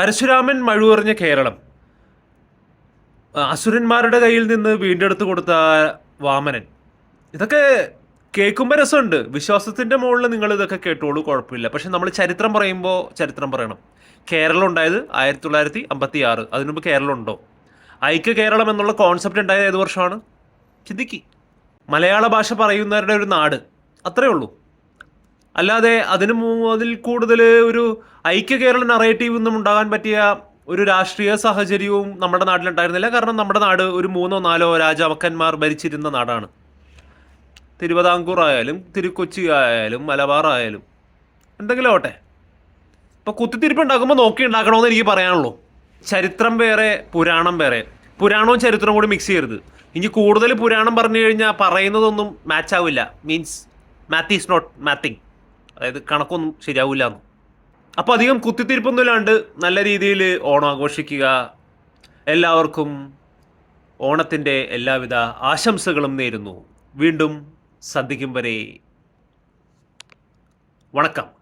പരശുരാമൻ മഴുവറിഞ്ഞ കേരളം. അസുരന്മാരുടെ കയ്യിൽ നിന്ന് വീണ്ടെടുത്ത് കൊടുത്ത വാമനൻ. ഇതൊക്കെ കേൾക്കുമ്പോൾ രസമുണ്ട്. വിശ്വാസത്തിന്റെ മുകളിൽ നിങ്ങൾ ഇതൊക്കെ കേട്ടോളൂ കുഴപ്പമില്ല. പക്ഷെ നമ്മൾ ചരിത്രം പറയുമ്പോൾ ചരിത്രം പറയണം. കേരളം ഉണ്ടായത് ആയിരത്തി തൊള്ളായിരത്തി അമ്പത്തി ആറ് അതിനുമുമ്പ് കേരളം ഉണ്ടോ? ഐക്യ കേരളം എന്നുള്ള കോൺസെപ്റ്റ് ഉണ്ടായത് ഏത് വർഷമാണ്? ചിന്തിക്കി മലയാള ഭാഷ പറയുന്നവരുടെ ഒരു നാട്. അത്രേ ഉള്ളൂ. അല്ലാതെ അതിന് അതിൽ കൂടുതൽ ഒരു ഐക്യ കേരള നറേറ്റീവ് ഒന്നും ഉണ്ടാകാൻ പറ്റിയ ഒരു രാഷ്ട്രീയ സാഹചര്യവും നമ്മുടെ നാട്ടിലുണ്ടായിരുന്നില്ല. കാരണം നമ്മുടെ നാട് ഒരു മൂന്നോ നാലോ രാജാക്കന്മാർ ഭരിച്ചിരുന്ന നാടാണ്. തിരുവിതാംകൂർ ആയാലും തിരുക്കൊച്ചി ആയാലും മലബാർ ആയാലും എന്തെങ്കിലും ആവട്ടെ ഇപ്പോൾ കുത്തിത്തിരിപ്പ് ഉണ്ടാക്കുമ്പോൾ നോക്കി ഉണ്ടാക്കണമെന്ന് എനിക്ക് പറയാനുള്ളൂ. ചരിത്രം വേറെ പുരാണം വേറെ. പുരാണവും ചരിത്രവും കൂടി മിക്സ് ചെയ്യരുത്. ഇനി കൂടുതൽ പുരാണം പറഞ്ഞു കഴിഞ്ഞാൽ പറയുന്നതൊന്നും മാച്ച് ആവില്ല. Means math is not mathing അതായത് കണക്കൊന്നും ശരിയാവില്ല എന്ന് അപ്പോൾ അധികം കുത്തിത്തിരിപ്പൊന്നുമില്ലാണ്ട് നല്ല രീതിയിൽ ഓണം ആഘോഷിക്കുക എല്ലാവർക്കും ഓണത്തിന്റെ എല്ലാവിധ ആശംസകളും നേരുന്നു. വീണ്ടും സന്ധിക്കും വരെ. വണക്കം.